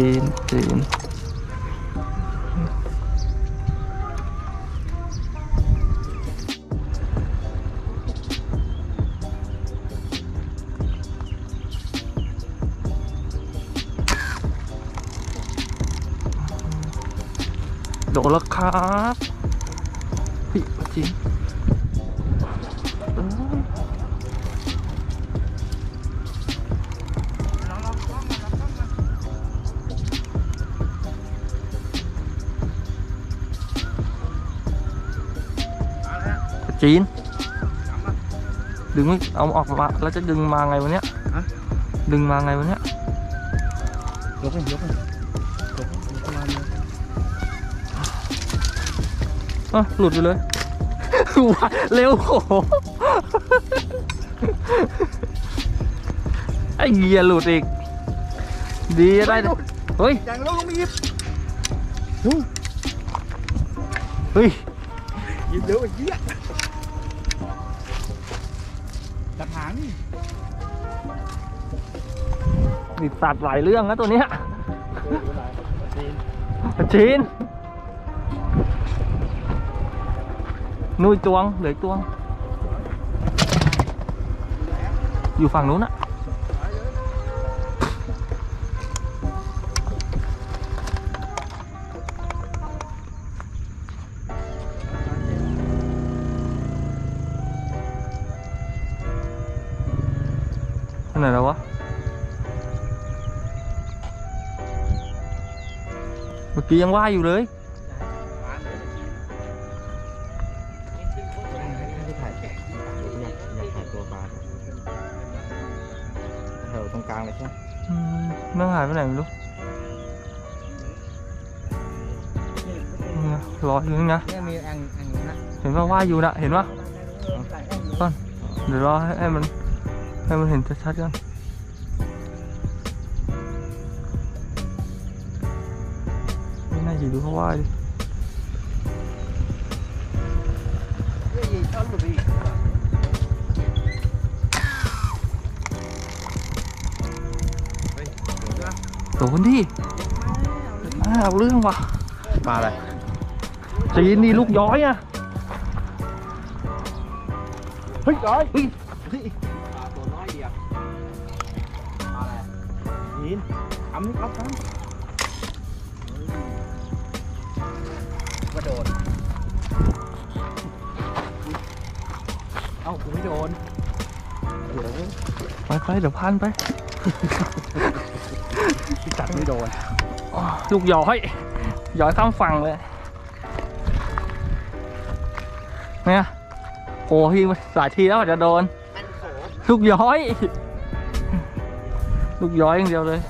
จีนจีนโดนแล้วครับพี่จริง จีน ดึงไม่เอาออกมาแล้วจะดึงมาไงวะเนี้ยฮะดึงมาไงวะเนี้ยยกไปยกไปยกยกประมาณนี้อะหลุดไปเลยว้าเร็วโหไอ้เกียร์หลุดอีก ดีได้ดิเฮ้ยยังลงลงไปหยิบเฮ้ยหยิบเดี๋ยวไอ้เหี้ยางนี่นี่สัตว์หลายเรื่องนะตัวเนี้ยจีนจีนนุ้ยตวงเหลืออกตวง อยู่ฝั่งนู้นอะ เมื่อกี้ยังว่ายอยู่เลยให้ถ่ายอยากอยากถ่ายตัวปลาแถวตรงกลางเลยใช่ไหมอืมแม่งหายไปไหนไม่รู้นี่ไงรออยู่นี่นะเนี่ยมีแองแองนี้นะเห็นว่าว่ายอยู่นะเห็นปะเดี๋ยวรอให้ให้มันให้มันเห็นชัดๆกัน ไม่น่าอยู่ดูเขาว่ายดิโดนดิอ้าวเรื่ ไปไปเดี๋ยวพันไป จัดไม่โดนอ๋อลูกย้อยย้อยข้ามฝั่งเลย เนี่ยโอ้พี่สายทีแล้วอาจจะโดน ลูกย้อย ลูกย้อยอย่างเดียวเลย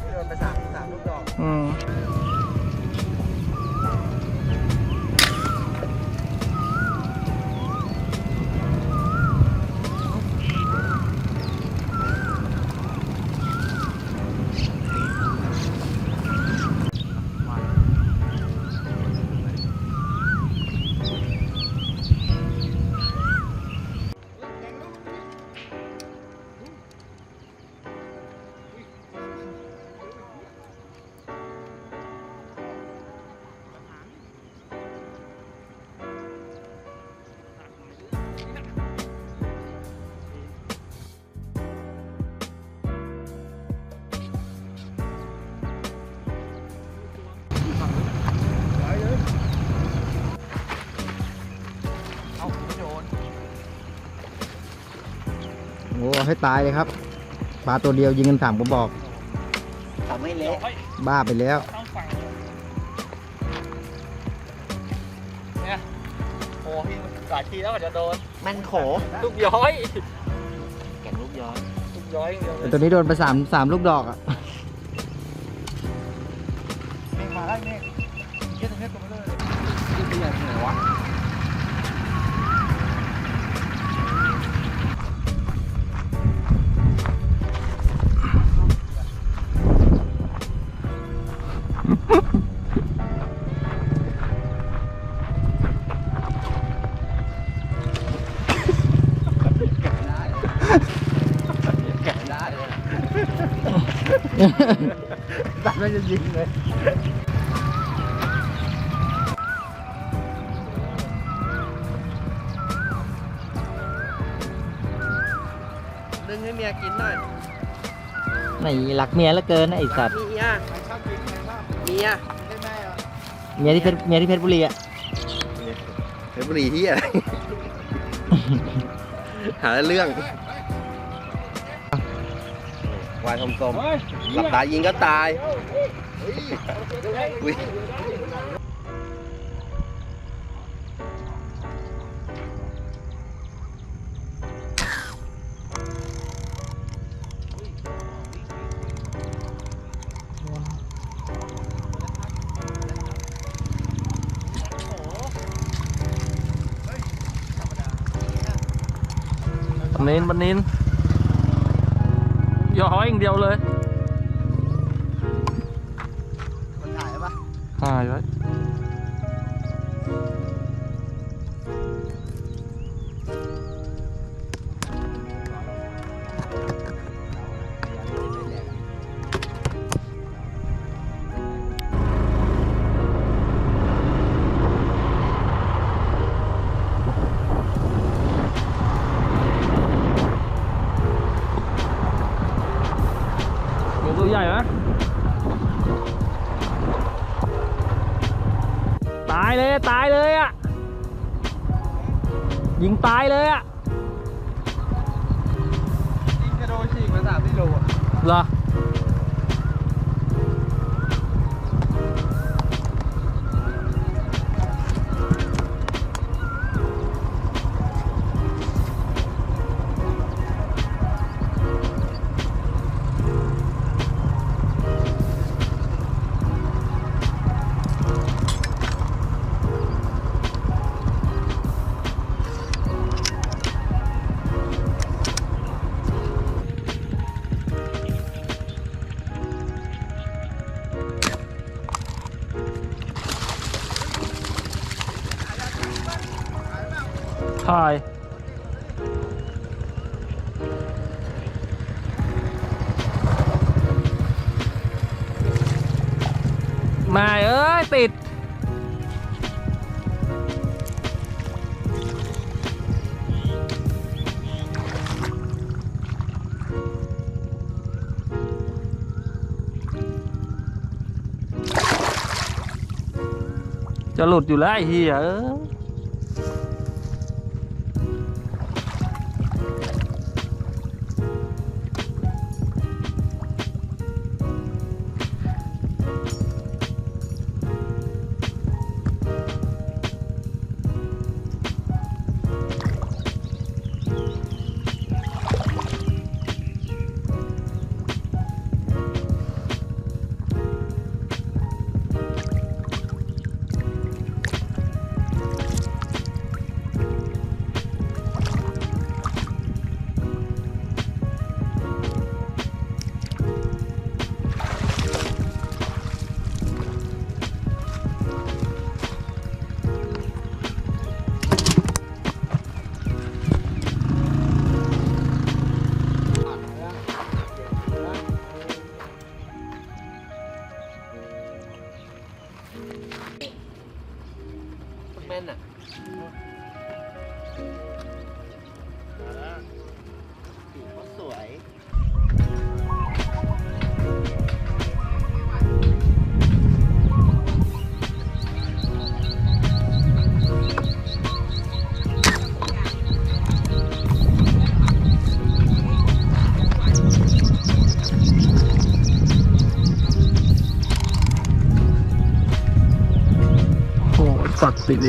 ให้ตายเลยครับ ปลาตัวเดียวยิงกันสามกระบอก ทำให้เละย้อยบ้าไปแล้วข้ามฝั่งเลยเนี่ยโอ้พี่สายทีแล้วอาจจะโดนมันโขลูกย้อย แก่งลูกย้อยลูกย้อยอย่างเดียวเลแต่ยตัวนี้โดนไปสามสามลูกดอกอะ ไหนรักเมียเหลือเกินนะไอสัตว์ เมียเมียเมียที่เพชรเมียที่เพชรบุรีอะเพชรบุรีที่อะไร หาเรื่องวายสมสมหลับตายิงก็ตายอุ้ย นนินบันนินย่ออย่างเดียวเลยมันถ่ายปะหายไว้ ยิงตายเลยอะ ถ่าย มาเอ้ย ติด จะหลุดอยู่แล้วไอ้เหี้ยเอ้ย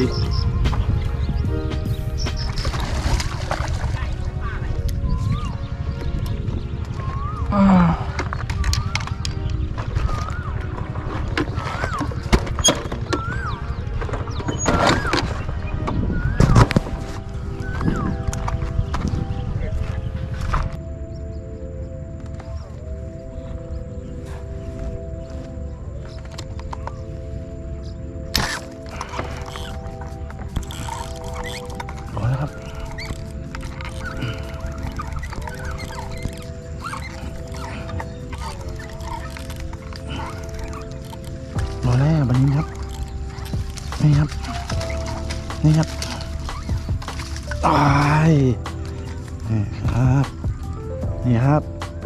ย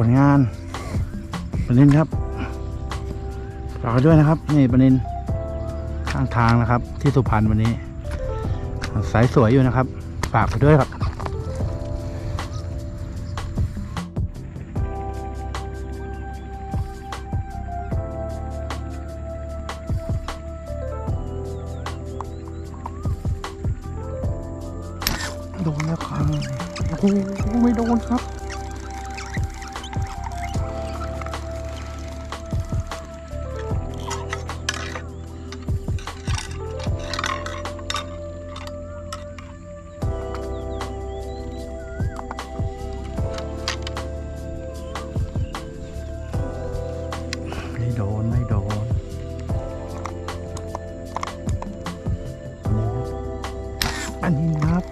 ลงานปนินครับฝากด้วยนะครับ นี่ปนินข้างทางนะครับ ที่สุพรรณวันนี้ สายสวยอยู่นะครับ ฝากไปด้วยครับโดนแล้วครับโอ้ไม่โดนครับ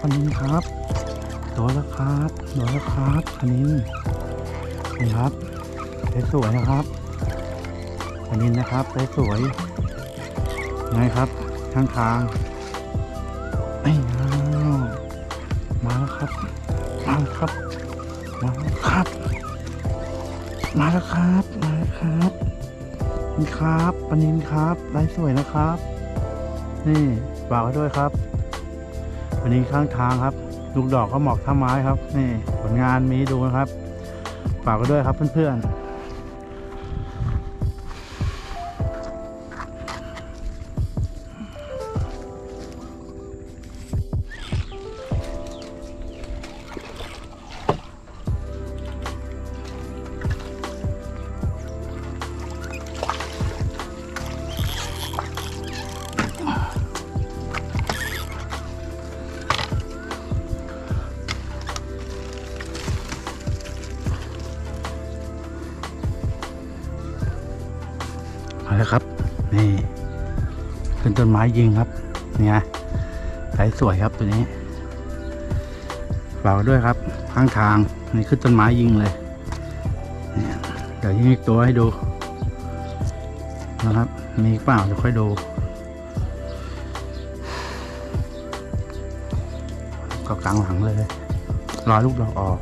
ครับอันนี้ครับโดนแล้วครับโดนแล้วครับอันนี้นี่ครับสวยๆนะครับอันนี้นะครับสวยๆไงครับข้างทางไอ้ยามาแล้วครับ มาแล้วครับ มาแล้วครับ มาแล้วครับ มาแล้วครับนี่ครับปนินครับลายสวยนะครับ นี่ฝากไว้ด้วยครับ วันนี้ข้างทางครับ ลูกดอกก็หมอกท่าไม้ครับ นี่ผลงานมีดูนะครับ ฝากไว้ด้วยครับเพื่อนๆ ต้นไม้ยิงครับเนี่ไงสายสวยครับตัวนี้ฝากด้วยครับข้างทางนี่ขึ้นต้นไม้ยิงเลยนี่เดี๋ยวยิงอีกตัวให้ดูนะครับ มีเปล่าเดี๋ยวค่อยดูก็กลางหลังเลยรอลูกดอกออก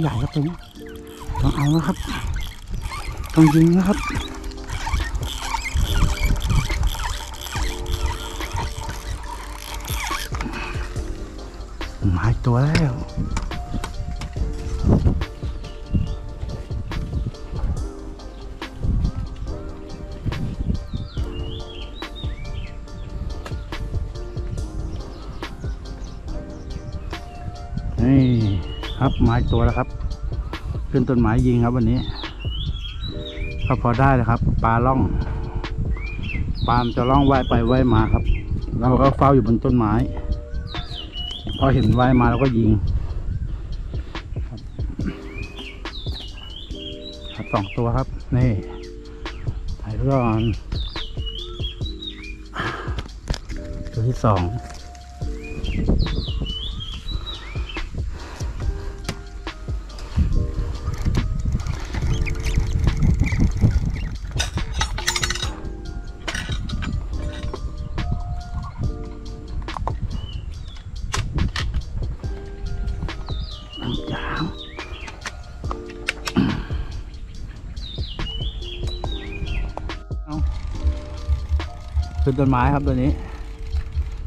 ใหญ่ครับตัวนี้ต้องเอานะครับ ต้องยิงนะครับมาตัวแล้วนี่ ครับไม้ตัวแล้วครับ ขึ้นต้นไม้ยิงครับวันนี้ ก็พอได้เลยครับ ปลาล่องปลามจะล่องว่ายไปว่ายมาครับเราก็เฝ้าอยู่บนต้นไม้ พอเห็นว่ายมาเราก็ยิงครับสองตัวครับ นี่ถ่ายรูปก่อนตัวที่สอง ขึ้นต้นไม้ครับตัวนี้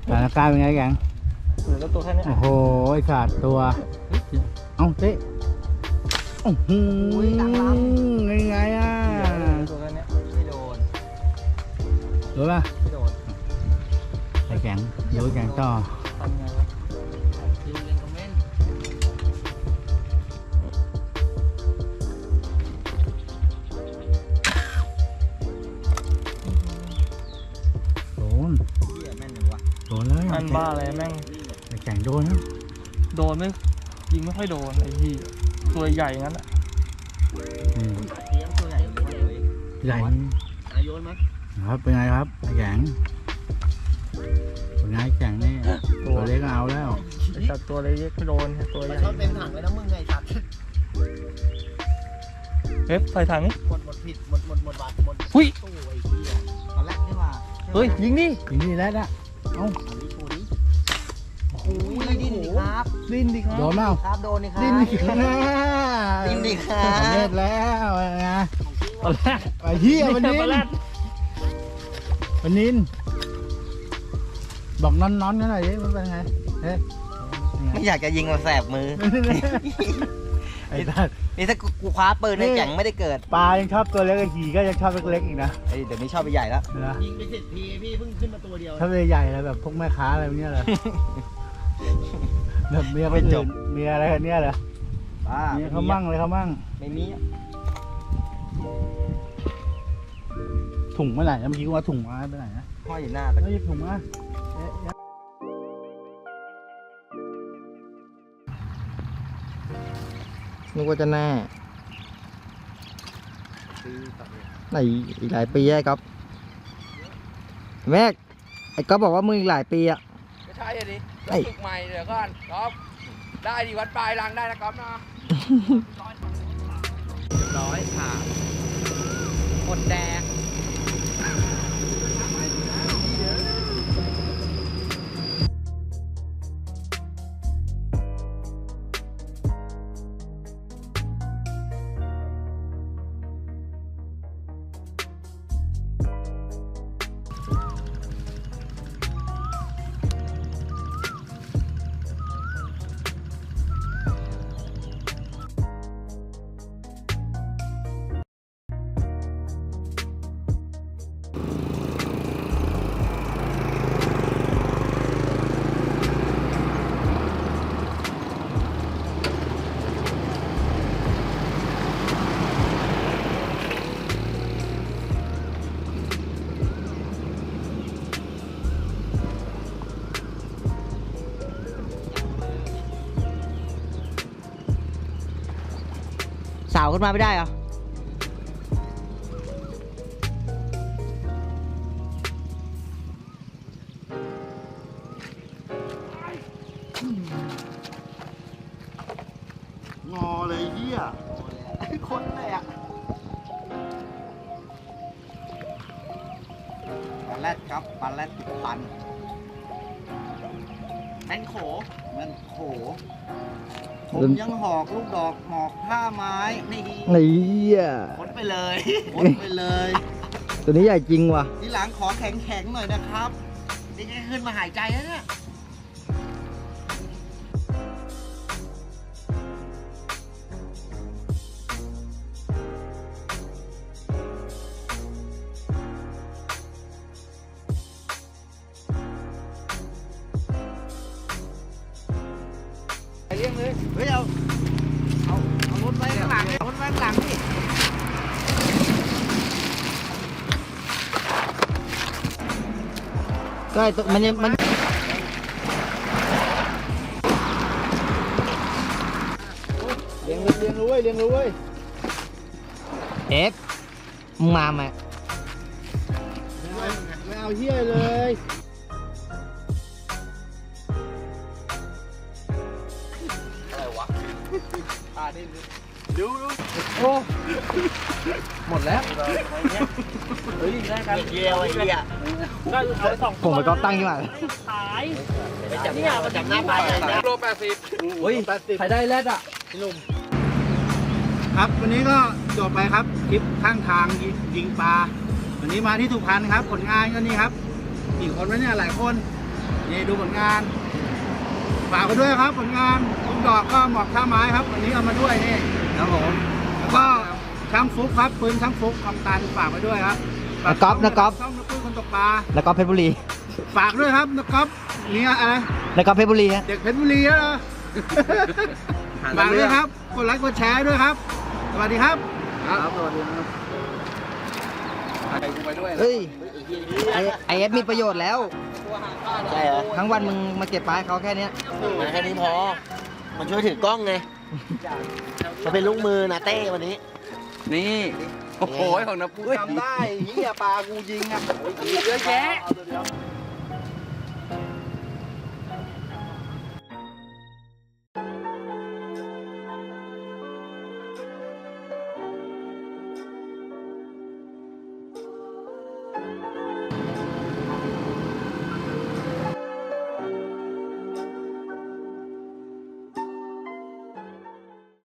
สถานการณ์เป็นไงแกงเหลือตัวแค่เนี้ยโอ้โหไอ้ขาดตัว เอ้าเต้โอ้โหยังไงอะตัวแค่เนี้ยไม่โดนรู้ป่ะไม่โดนไอ้แข็งเดี๋ยวไอ้แข็งต่อ นเลยอันบ้าอะไรแม่งไอ้แข็งโดนแล้วโดนไม่ยิงไม่ค่อยโดนไอ้ที่ตัวใหญ่งั้นอะอืมเตรียมตัวใหญ่เลยใหญ่นายโยนมั้ยครับเป็นไงครับไอ้แข็งเป็นไงไอ้แข็งนี่ตัวเล็กก็เอาแล้วไอ้สัตว์ตัวเล็กไม่โดนตัวใหญ่ชอบเต็มถังเลยนะมึงไงสัตว์เฮ้ยใส่ถังหมดหมดผิดหมดหมดหมดบาทหมดหุ้ยตู้ไอ้เหี้ยตอนแรกนี่ว่าเฮ้ยยิงดิทีนี้แล้วนะเอ้า ดิ้นดิครับโดนเปล่าครับโดนนี่ครับดิ้นดิครับดิ้นดิครัสำเร็บจแล้วไงตอนแรกไอ้เหี้ยวันนี้ตอนแรกวันนี้บอกนอนนอนๆกันหน่อยดิมันเป็นไงเฮ้ยเป็นไงไม่อยากจะยิงมาแสบมือไอ้สัสนี่ถ้ากูคว้าปืนในแก่งไม่ได้เกิดปลายังชอบตัวเล็กไอ้ขี่ก็ยังชอบเล็กๆอีกนะเฮ้ยเดี๋ยวนี้ชอบไปใหญ่แล้วนะยิงไปเจ็ดทีพี่เพิ่งขึ้นมาตัวเดียวถ้าเป็นใหญ่แล้วแบบพวกแม่ค้าอะไรพวกเนี้ยเหรอ แบบเมียไม่ไม่จจบบเมียอะไรกันเนี้ยเหรอบ้าเมียเขามั่งเลยเขามั่งไม่มีอะถุงเมื่อไหร่นะเมื่อกี้กูว่าถุงมาไปไหนนะห้อยอยู่หน้าตะไม่หยิบถุงมาเอ๊ะเอ๊ะนึกว่าจะแน่ปีต่อเดือนไหนอีกหลายปีไอ้ก๊อฟแม็กไอ้ก๊อฟบอกว่ามึงอีกหลายปีอะไม่ใช่อะดิไอ้ ฝึกใหม่เดี๋ยวก่อนก๊อฟได้ดิวัดปลายล้างได้นะก๊อฟนะเรียบร้อยค่ะหมดแดง ขึ้นมาไม่ได้เหรองอเลยเหี้ยคนเลยอะปลาแรดครับปลาแรดติดพันแมนโขแมนโข ผมยังหอกลูกดอกหมอกผ้าไม้นี่นี่อะขนไปเลยขนไปเลย ตัวนี้ใหญ่จริงว่ะทีหลังขอแข็งแข็งๆหน่อยนะครับนี่จะขึ้นมาหายใจแล้วเนี่ย เรื่องเลยเฮ้ยเอาเอาเอารถไว้ข้างหลังเอารถไว้ข้างหลังนี่ก็ไอ้ตัวมันยังมันเลี้ยงเลยเลี้ยงรู้เว้ยเลี้ยงรู้เว้ยเอฟมึงมาไหมไม่ แล้วเฮ้ยได้กันเยี่ยวไอ้เหี้ยได้เอาไปสองผมไปก๊อฟตั้งที่มาขายไปจับเนี่ยมาจับหน้าไปเลยนะโลแปดสิบโอ้ยแปดสิบใครได้แรดอะครับวันนี้ก็จบไปครับคลิปข้างทางยิงยิงปลาวันนี้มาที่สุพรรณครับ ผลงานก็นี่ครับกี่คนวะเนี่ยหลายคนนี่ดูผลงานฝากไปด้วยครับ ผลงานลูกดอกก็หมอกท่าไม้ครับวันนี้เอามาด้วยนี่ครับผมแล้วก็ ช่างฟุกครับปืนช่างฟุกคำตันฝากไปด้วยครับนะก๊อฟนะก๊อฟ ช่องนักปืนคนตกปลาแล้วก็เพชรบุรีฝากด้วยครับนะก๊อฟนี่อะไรแล้วก็เพชรบุรีฮะ เด็กเพชรบุรีแล้วเหรอฝากด้วยครับกดไลค์กดแชร์ด้วยครับ สวัสดีครับ ครับสวัสดีครับไปกูไปด้วยนะเฮ้ย ไอไอเอฟมีประโยชน์แล้ว ใช่เหรอทั้งวันมึงมาเก็บปลาให้เขาแค่เนี้ยมาแค่นี้พอ มันช่วยถือกล้องไง มันเป็นลูกมือนะเต้วันนี้ นี่ โอ้โหของน้ำปุ้ยจำได้เฮียปลากูยิงอะเยอะแยะ